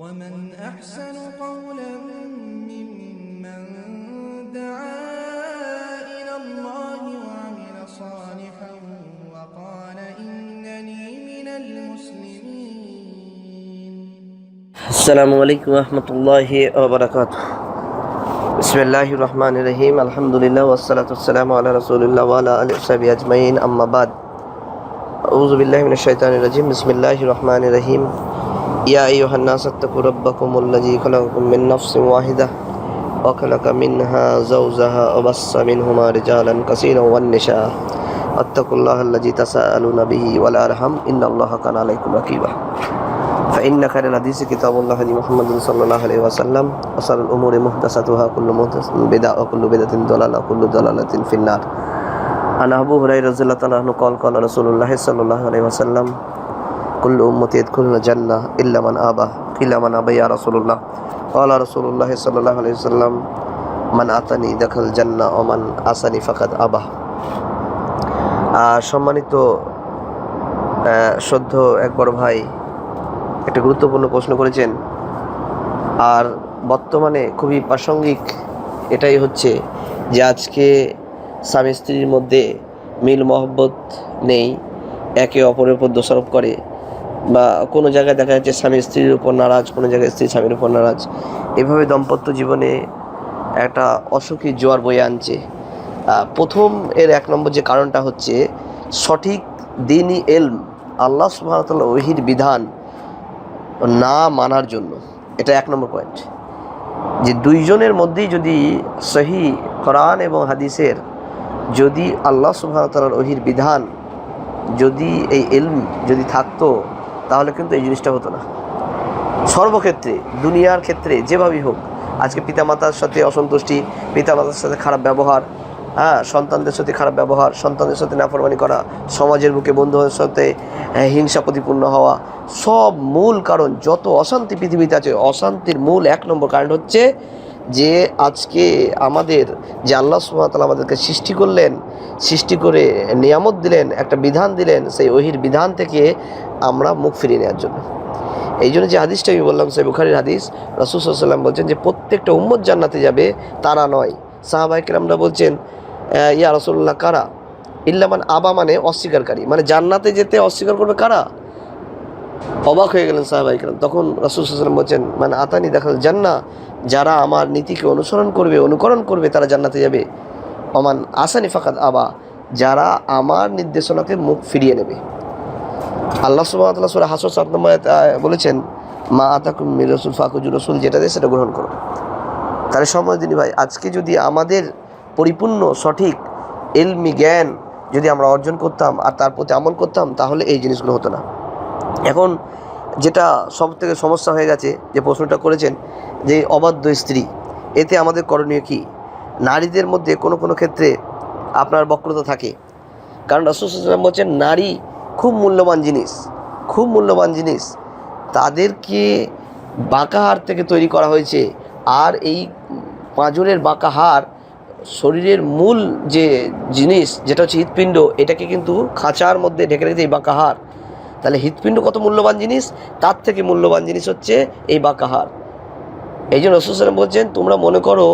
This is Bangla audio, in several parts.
ومن أحسن قولا ممن دعا إلى الله وعمل صالحا وقال إنني من المسلمين. السلام عليكم ورحمة الله وبركاته. بسم الله الرحمن الرحيم. الحمد لله والصلاة والسلام على رسول الله وعلى آله وصحبه أجمعين. أما بعد أعوذ بالله من الشيطان الرجيم. بسم الله الرحمن الرحيم. يا أيها الناس اتقوا ربكم الذي خلقكم من نفس واحدة وخلق منها زوجها وبص منهما رجالا كثيرا والنساء. اتقوا الله الذي تساءلون به والأرحم إن الله كان عليكم رقيبا. فإن خير الحديث كتاب الله هدي محمد صلى الله عليه وسلم. وشر الأمور محدثاتها. كل محدثة بدعة وكل بدعة ضلالة وكل ضلالة في النار. عن أبو هريرة رضي الله عنه قال قال رسول الله صلى الله عليه وسلم কুল্লু উম্মতি ইদকুলনা জান্না ইল্লামান আবা ইল্লামান আবা ইয়া রাসূলুল্লাহ। ক্বালা রাসূলুল্লাহ সাল্লাল্লাহু মান আতানি দাখাল জান্না ও মান আসানি ফাকাদ আবা সম্মানিত সদ্য এক বড় ভাই একটা গুরুত্বপূর্ণ প্রশ্ন করেছেন। আর বর্তমানে খুবই প্রাসঙ্গিক এটাই হচ্ছে যে আজকে স্বামী স্ত্রীর মধ্যে মিল মহব্বত নেই, একে অপরের উপর দোষারোপ করে। বা কোনো জায়গায় দেখা যাচ্ছে স্বামী স্ত্রীর উপর নারাজ, কোনো জায়গায় স্ত্রী স্বামীর উপর নারাজ। এভাবে দাম্পত্য জীবনে একটা অসুখী জোয়ার বয়ে আনছে। প্রথম এর এক নম্বর যে কারণটা হচ্ছে, সঠিক দিনই এলম, আল্লাহ সুবাহতাল্লাহ ওহির বিধান না মানার জন্য। এটা এক নম্বর পয়েন্ট যে দুইজনের মধ্যেই যদি সহি কোরআন এবং হাদিসের যদি আল্লাহ সুবাহতাল্লাহর ওহির বিধান, যদি এই এলম যদি থাকতো তাহলে কিন্তু এই জিনিসটা হতো না। সর্বক্ষেত্রে, দুনিয়ার ক্ষেত্রে যেভাবেই হোক, আজকে পিতামাতার সাথে অসন্তুষ্টি, পিতামাতার সাথে খারাপ ব্যবহার হ্যাঁ সন্তানদের সাথে খারাপ ব্যবহার, সন্তানদের সাথে নাফরমানি করা, সমাজের বুকে বন্ধুদের সাথে হিংসা প্রতিপূর্ণ হওয়া, সব মূল কারণ, যত অশান্তি পৃথিবীতে আছে, অশান্তির মূল এক নম্বর কারণ হচ্ছে যে আজকে আমাদের, যে আল্লাহ সুবাহতাল আমাদেরকে সৃষ্টি করলেন, সৃষ্টি করে নিয়ামত দিলেন, একটা বিধান দিলেন, সেই ওহির বিধান থেকে আমরা মুখ ফিরিয়ে নেওয়ার জন্য। এই জন্য যে হাদিসটা আমি বললাম, সেই বুখারির হাদিস, রসুল সাল্লাম বলছেন যে প্রত্যেকটা উম্মত জান্নাতে যাবে, তারা নয়। সাহাবাই কিরামরা বলছেন ইয়া রসুল্লাহ কারা? ইল্লামান আবা মানে অস্বীকারী। মানে জান্নাতে যেতে অস্বীকার করবে কারা? অবাক হয়ে গেলেন সাহাবাই কিরাম। তখন রসুল সাল্লাম বলছেন মানে আতানি দেখাল জান্না যারা আমার নীতিকে অনুসরণ করবে, অনুকরণ করবে, তারা জান্নাতে যাবে। অমান আসানি ফাকাত আবা যারা আমার নির্দেশনাকে মুখ ফিরিয়ে নেবে। আল্লাহ সুবাহতাল্লাহ সুরা হাসর সাত নম্বর বলেছেন, মা আতাকুম রসুল ফাকুজুর রসুল যেটা দেয় সেটা গ্রহণ করো। তাহলে সময় দিনী ভাই, আজকে যদি আমাদের পরিপূর্ণ, সঠিক এলমি জ্ঞান যদি আমরা অর্জন করতাম আর তার প্রতি আমল করতাম, তাহলে এই জিনিসগুলো হতো না। এখন যেটা সব থেকে সমস্যা হয়ে গেছে, যে প্রশ্নটা করেছেন যে অবাধ্য স্ত্রী, এতে আমাদের করণীয় কি? নারীদের মধ্যে কোনো কোনো ক্ষেত্রে আপনার বক্রতা থাকে। কারণ রসুলাম বলছেন, নারী খুব মূল্যবান জিনিস, খুব মূল্যবান জিনিস। তাদেরকে বাঁকা হাড় থেকে তৈরি করা হয়েছে। আর এই পাঁজরের বাঁকা হাড় শরীরের মূল যে জিনিস, যেটা হচ্ছে হৃৎপিণ্ড, এটাকে কিন্তু খাঁচার মধ্যে ঢেকে রেখেছে এই বাঁকা হাড় তাহলে হৃৎপিণ্ড কত মূল্যবান জিনিস? তার থেকে মূল্যবান জিনিস হচ্ছে এই বাঁকা হাড় এই জন্য রসুল সালাম বলছেন, তোমরা মনে করো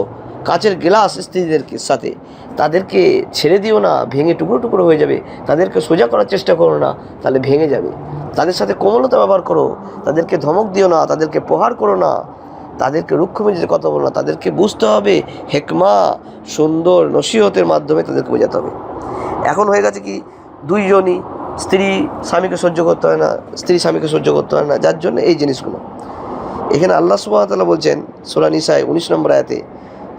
কাচের গ্লাস স্ত্রীদেরকে সাথে। তাদেরকে ছেড়ে দিও না, ভেঙে টুকরো টুকরো হয়ে যাবে। তাদেরকে সোজা করার চেষ্টা করো না, তাহলে ভেঙে যাবে। তাদের সাথে কোমলতা ব্যবহার করো, তাদেরকে ধমক দিও না, তাদেরকে প্রহার করো না। তাদেরকে রুক্ষ মেজে কথা বলো না, তাদেরকে বুঝতে হবে হেকমা, সুন্দর নসিহতের মাধ্যমে তাদেরকে বোঝাতে হবে। এখন হয়ে গেছে কি? দুইজনই স্ত্রী স্বামীকে সহ্য করতে হয় না, স্ত্রী স্বামীকে সহ্য করতে হয় না, যার জন্য এই জিনিসগুলো। এখানে আল্লাহ সুবাহতাল্লাহ বলছেন সোলা উনিশ নম্বর আয়াতে,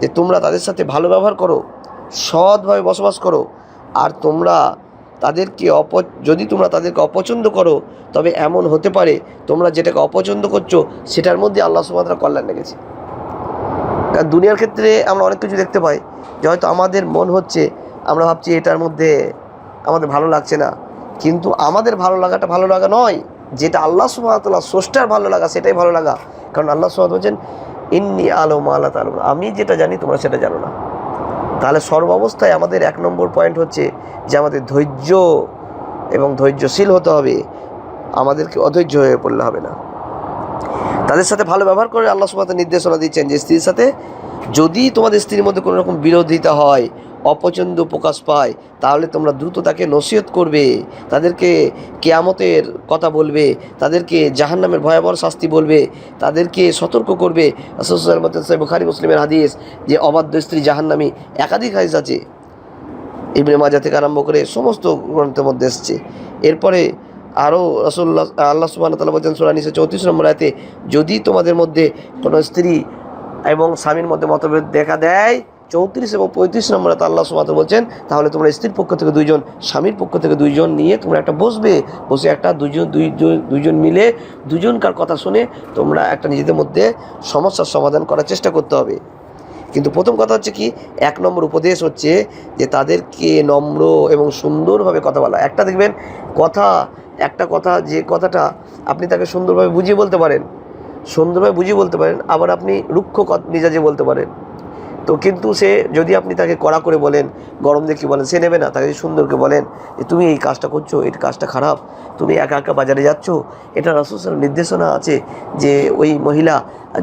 যে তোমরা তাদের সাথে ভালো ব্যবহার করো, সৎভাবে বসবাস করো, আর তোমরা তাদেরকে অপ, যদি তোমরা তাদেরকে অপছন্দ করো, তবে এমন হতে পারে তোমরা যেটাকে অপছন্দ করছ, সেটার মধ্যে আল্লাহ সুবাহতাল্লাহ কল্যাণ লেগেছে। কারণ দুনিয়ার ক্ষেত্রে আমরা অনেক কিছু দেখতে পাই, যে হয়তো আমাদের মন হচ্ছে, আমরা ভাবছি এটার মধ্যে আমাদের ভালো লাগছে না কিন্তু আমাদের ভালো লাগাটা ভালো লাগা নয়, যেটা আল্লাহ সুবাহতাল্লাহ স্রষ্টার ভালো লাগা, সেটাই ভালো লাগা। কারণ আল্লাহ সুবাহ বলছেন, ইন্নি আলো আল্লাহ তালম আমি যেটা জানি, তোমরা সেটা জানো না। তাহলে সর্ব অবস্থায় আমাদের এক নম্বর পয়েন্ট হচ্ছে যে আমাদের ধৈর্য এবং ধৈর্যশীল হতে হবে। আমাদেরকে অধৈর্য হয়ে পড়লে হবে না। তাদের সাথে ভালো ব্যবহার করে আল্লাহ সুবাহ নির্দেশনা দিচ্ছেন যে স্ত্রীর সাথে যদি তোমাদের স্ত্রীর মধ্যে কোনো রকম বিরোধিতা হয়, অপছন্দ প্রকাশ পায়, তাহলে তোমরা দ্রুত তাকে নসিহত করবে। তাদেরকে কেয়ামতের কথা বলবে, তাদেরকে জাহান্নামের ভয়াবহ শাস্তি বলবে, তাদেরকে সতর্ক করবে। বুখারি মুসলিমের হাদিস যে অবাধ্য স্ত্রী জাহান্নামি একাধিক হাদিস আছে। ইবনে মাজা থেকে আরম্ভ করে সমস্ত গ্রন্থের মধ্যে এসছে। এরপরে আরও রসুল্লাহ আল্লাহ সুবাহ তালা বলছেন সুরা নিশে চৌত্রিশ নম্বর আয়তে, যদি তোমাদের মধ্যে কোনো স্ত্রী এবং স্বামীর মধ্যে মতভেদ দেখা দেয়, চৌত্রিশ এবং পঁয়ত্রিশ নম্বরে তো আল্লাহ সুমাত বলছেন, তাহলে তোমরা স্ত্রীর পক্ষ থেকে দুইজন, স্বামীর পক্ষ থেকে দুইজন নিয়ে তোমরা একটা বসবে, বসে একটা দুজন দুইজন দুইজন মিলে দুজনকার কথা শুনে তোমরা একটা নিজেদের মধ্যে সমস্যার সমাধান করার চেষ্টা করতে হবে। কিন্তু প্রথম কথা হচ্ছে কি, এক নম্বর উপদেশ হচ্ছে যে তাদেরকে নম্র এবং সুন্দরভাবে কথা বলা। একটা দেখবেন, কথা একটা কথা, যে কথাটা আপনি তাকে সুন্দরভাবে বুঝিয়ে বলতে পারেন, সুন্দরভাবে বুঝিয়ে বলতে পারেন, আবার আপনি রুক্ষ মেজাজে বলতে পারেন। তো কিন্তু সে যদি আপনি তাকে কড়া করে বলেন, গরম দেখি বলেন, সে নেবে না। তাকে যদি সুন্দরকে বলেন যে, তুমি এই কাজটা করছ, এই কাজটা খারাপ, তুমি একা একা বাজারে যাচ্ছ, এটা রসুসের নির্দেশনা আছে যে, ওই মহিলা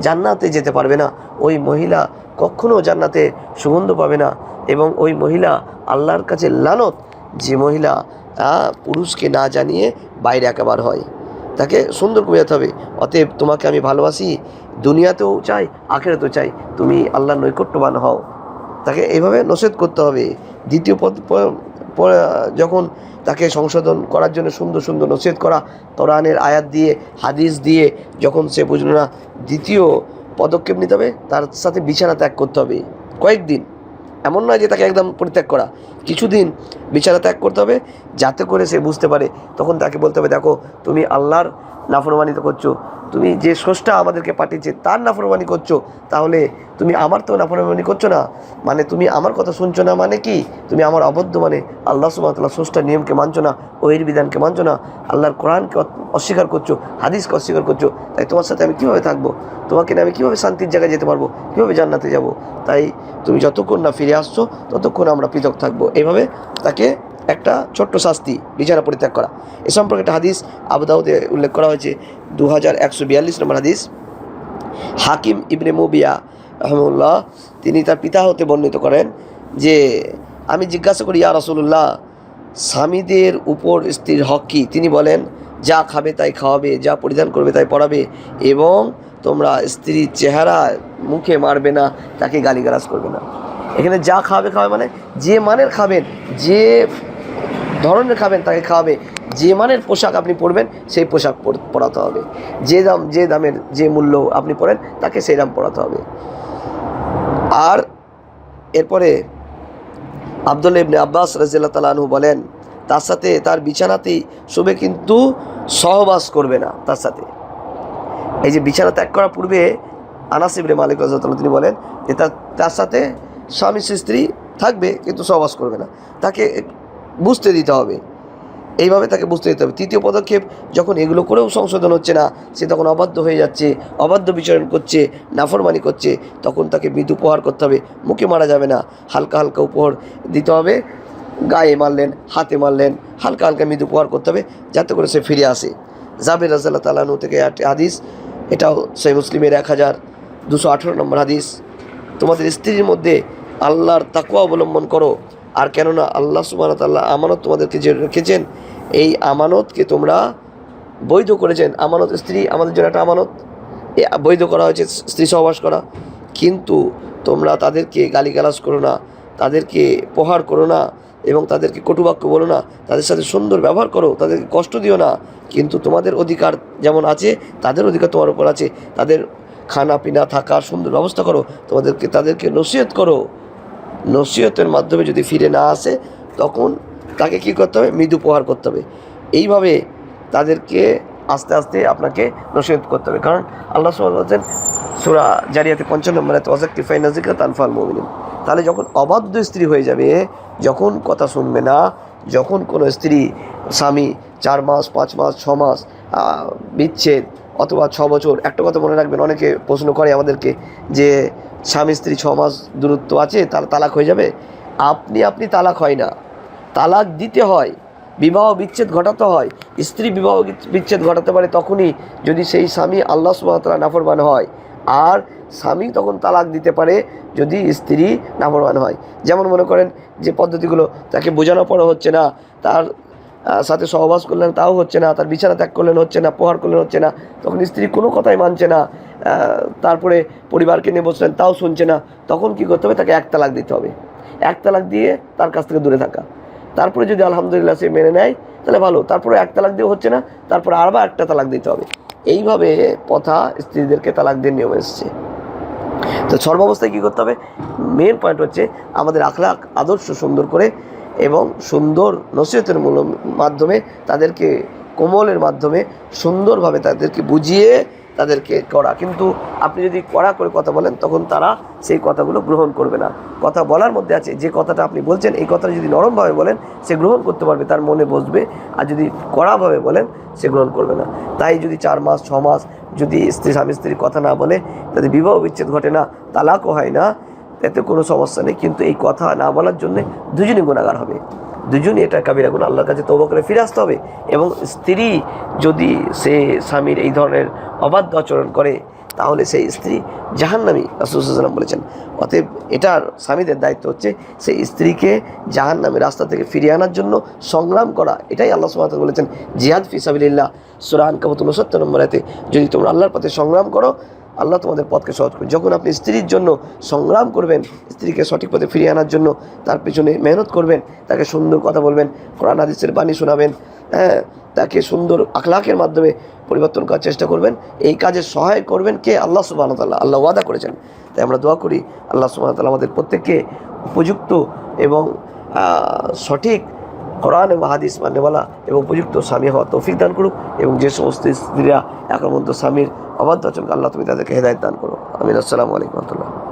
জান্নাতে যেতে পারবে না, ওই মহিলা কখনো জান্নাতে সুগন্ধ পাবে না এবং ওই মহিলা আল্লাহর কাছে লানত, যে মহিলা আহ, পুরুষকে না জানিয়ে বাইরে একেবার হয়। তাকে সুন্দর করে যেতে হবে। অতএব তোমাকে আমি ভালোবাসি দুনিয়াতেও চাই আখেরাতেও চাই। তুমি আল্লাহ নৈকট্যবান হও। তাকে এইভাবে নসেদ করতে হবে। দ্বিতীয় পদ যখন তাকে সংশোধন করার জন্য সুন্দর সুন্দর নসেদ করা কোরআনের আয়াত দিয়ে হাদিস দিয়ে যখন সে বুঝলো না দ্বিতীয় পদক্ষেপ নিতে হবে তার সাথে বিছানা ত্যাগ করতে হবে। কয়েকদিন। এমন নয় যে তাকে একদম পরিত্যাগ করা। কিছুদিন বিছানা ত্যাগ করতে হবে, যাতে করে সে বুঝতে পারে। তখন তাকে বলতে হবে, দেখো, তুমি আল্লাহর নাফরমানিত করছ। তুমি যে স্রষ্টা আমাদেরকে পাঠিয়েছে তার নাফরমানি করছ। তাহলে তুমি আমার তো নাফরমানি করছ না। মানে তুমি আমার কথা শুনছো না মানে কি? তুমি আমার অবদ্ধ মানে আল্লাহ সুবাহতাল্লাহ স্রষ্টার নিয়মকে মানছো না ওহির বিধানকে মানছো না। আল্লাহর কোরআনকে অস্বীকার করছ, হাদিসকে অস্বীকার করছ। তাই তোমার সাথে আমি কীভাবে থাকব? তোমাকে আমি কীভাবে শান্তির জায়গায় যেতে পারব? কীভাবে জান্নাতে যাব? তাই তুমি যতক্ষণ না ফিরে আসছো, ততক্ষণ আমরা পৃথক থাকব। এইভাবে তাকে একটা ছোট্ট শাস্তি বিছানা পরিত্যাগ করা। এ সম্পর্কে একটা হাদিস আবদাউদে উল্লেখ করা হয়েছে দু হাজার একশো বিয়াল্লিশ নম্বর হাদিস। হাকিম ইবনে মুবিয়া রহমুল্লাহ তিনি তার পিতা হতে বর্ণিত করেন যে, আমি জিজ্ঞাসা করি, ইয়া রসুল্লাহ স্বামীদের উপর স্ত্রীর হক কী? তিনি বলেন, যা খাবে তাই খাওয়াবে, যা পরিধান করবে তাই পড়াবে এবং তোমরা স্ত্রীর চেহারা মুখে মারবে না, তাকে গালিগালাজ করবে না। এখানে যা খাবে খাবে মানে যে মানের খাবেন, যে ধরনের খাবেন তাকে খাওয়াবে যে মানের পোশাক আপনি পরবেন, সেই পোশাক পর- পরাতে হবে। যে দাম, যে দামের যে মূল্য আপনি পরেন, তাকে সেই দাম পরাতে হবে। আর এরপরে আবদুল্লা ইবনে আব্বাস রাজিয়াল্লাহ তালাহু বলেন, তার সাথে তার বিছানাতেই শুবে কিন্তু সহবাস করবে না তার সাথে। এই যে বিছানা ত্যাগ করার পূর্বে আনাস ইবনে মালিক রাজিয়াল্লাহ তিনি বলেন যে তার সাথে স্বামী স্ত্রী থাকবে, কিন্তু সহবাস করবে না। তাকে বুঝতে দিতে হবে। এইভাবে তাকে বুঝতে দিতে হবে। তৃতীয় পদক্ষেপ, যখন এগুলো করেও সংশোধন হচ্ছে না, সে তখন অবাধ্য হয়ে যাচ্ছে, অবাধ্য বিচরণ করছে, নাফরমানি করছে, তখন তাকে মৃদু উপহার করতে হবে। মুখে মারা যাবে না। হালকা হালকা উপহার দিতে হবে। গায়ে মারলেন, হাতে মারলেন, হালকা হালকা মৃদু উপহার করতে হবে, যাতে করে সে ফিরে আসে। জাবের রাজাল্লাহ তালানু থেকে হাদিস, এটাও সেই মুসলিমের এক হাজার দুশো আঠেরো নম্বর হাদিস। তোমাদের স্ত্রীর মধ্যে আল্লাহর তাকুয়া অবলম্বন করো। আর কেননা আল্লাহ সুবাহ তাল্লাহ আমানত তোমাদেরকে যে রেখেছেন, এই আমানতকে তোমরা বৈধ করেছেন। আমানত স্ত্রী, আমাদের জন্য একটা আমানত। বৈধ করা হয়েছে, স্ত্রী সহবাস করা। কিন্তু তোমরা তাদেরকে গালিগালাজ করো না, তাদেরকে প্রহার করো না এবং তাদেরকে কটুবাক্য বলো না, তাদের সাথে সুন্দর ব্যবহার করো, তাদেরকে কষ্ট দিও না। কিন্তু তোমাদের অধিকার যেমন আছে, তাদের অধিকার তোমার উপর আছে। তাদের খানা পিনা থাকার সুন্দর ব্যবস্থা করো। তোমাদেরকে, তাদেরকে নসিহত করো। নসিহতের মাধ্যমে যদি ফিরে না আসে, তখন তাকে কি করতে হবে? মৃদু প্রহার করতে হবে। এইভাবে তাদেরকে আস্তে আস্তে আপনাকে নসিহত করতে হবে। কারণ আল্লাহ সুবহানাহু বলছেন, সুরা জারিয়াতে পঞ্চান্ন নম্বরে তোয়াজাক্কি ফাইনাজিকা তানফাল মুমিনিন। তাহলে যখন অবাধ্য স্ত্রী হয়ে যাবে, যখন কথা শুনবে না, যখন কোনো স্ত্রী, স্বামী, চার মাস, পাঁচ মাস, ছ মাস বিচ্ছেদ অথবা ছ বছর, একটা কথা মনে রাখবেন, অনেকে প্রশ্ন করে আমাদেরকে যে স্বামী, স্ত্রী ছ মাস দূরত্ব আছে, তার তালাক হয়ে যাবে? আপনি আপনি তালাক হয় না। তালাক দিতে হয়, বিবাহ বিচ্ছেদ ঘটাতে হয়, স্ত্রী বিবাহ বিচ্ছেদ ঘটাতে পারে তখনই যদি সেই স্বামী আল্লাহ সুবাহতালা নাফরমান হয়। আর স্বামী তখন তালাক দিতে পারে যদি স্ত্রী নাফরমান হয়। যেমন মনে করেন যে পদ্ধতিগুলো, তাকে বোঝানো পড়া হচ্ছে না, তার সাথে সহবাস করলেন, তাও হচ্ছে না, তার বিছানা ত্যাগ করলেন, হচ্ছে না প্রহার করলেন, হচ্ছে না। তখন স্ত্রী কোনো কথাই মানছে না তারপরে পরিবারকে নিয়ে বসলেন, তাও শুনছে না। তখন কি করতে হবে? তাকে এক তালাক দিতে হবে। এক তালাক দিয়ে তার কাছ থেকে দূরে থাকা। তারপরে যদি আলহামদুলিল্লাহ সে মেনে নেয়, তাহলে ভালো। তারপরে এক তালাক দিয়ে হচ্ছে না, তারপরে আবার একটা তালাক দিতে হবে। এইভাবে প্রথা স্ত্রীদেরকে তালাক দিয়ে নিয়ম এসছে। তো সর্বাবস্থায় কী করতে হবে? মেন পয়েন্ট হচ্ছে আমাদের আখলাখ আদর্শ সুন্দর করে এবং সুন্দর নসিহতের মূল মাধ্যমে তাদেরকে, কোমলের মাধ্যমে সুন্দরভাবে তাদেরকে বুঝিয়ে তাদেরকে করা। কিন্তু আপনি যদি কড়া করে কথা বলেন, তখন তারা সেই কথাগুলো গ্রহণ করবে না। কথা বলার মধ্যে আছে, যে কথাটা আপনি বলছেন, এই কথাটা যদি নরমভাবে বলেন, সে গ্রহণ করতে পারবে, তার মনে বসবে। আর যদি কড়াভাবে বলেন, সে গ্রহণ করবে না। তাই যদি চার মাস, ছ মাস যদি স্ত্রী, স্বামী স্ত্রীর কথা না বলে তাদের বিবাহ বিচ্ছেদ ঘটে না, তালাকও হয় না এতে কোনো সমস্যা নেই, কিন্তু এই কথা না বলার জন্যে দুজনই গুণাগার হবে। দুজনই এটা কাবিরা গুণ, আল্লাহর কাছে তৌবা করে ফিরে আসতে হবে এবং স্ত্রী যদি সে স্বামীর এই ধরনের অবাধ্য আচরণ করে, তাহলে সেই স্ত্রী জাহান্নামি রাসুসাল্লাম বলেছেন। অতএব এটার স্বামীদের দায়িত্ব হচ্ছে সেই স্ত্রীকে জাহান্নামী রাস্তা থেকে ফিরিয়ে আনার জন্য সংগ্রাম করা, এটাই আল্লাহ সুমাত বলেছেন। জিহাদ ফিসাবিল্লাহ সুরান কাবত উনসত্তর নম্বর যদি তোমরা আল্লাহর পথে সংগ্রাম করো আল্লাহ তোমাদের পথকে সহজ করবে যখন আপনি স্ত্রীর জন্য সংগ্রাম করবেন, স্ত্রীকে সঠিক পথে ফিরিয়ে আনার জন্য তার পেছনে মেহনত করবেন, তাকে সুন্দর কথা বলবেন, কোরআন, হাদিসের বাণী শোনাবেন হ্যাঁ তাকে সুন্দর আখলাকের মাধ্যমে পরিবর্তন করার চেষ্টা করবেন, এই কাজে সহায় করবেন কে? আল্লাহ সুবাহ তাল্লাহ আল্লাহ ওয়াদা করেছেন। তাই আমরা দোয়া করি, আল্লাহ সুবাহ তাল্লাহ আমাদের প্রত্যেককে উপযুক্ত এবং সঠিক কোরআন এবং হাদিস মান্যবালা এবং উপযুক্ত স্বামী হওয়া তৌফিক দান করুক এবং যে সমস্ত স্ত্রীরা মধ্যে স্বামীর অবাধ্য আচরণকে আল্লাহ তুমি তাদেরকে হেদায়ত দান করো। আমিন। আসসালামু আলাইকুম রহমতুল্লাহ।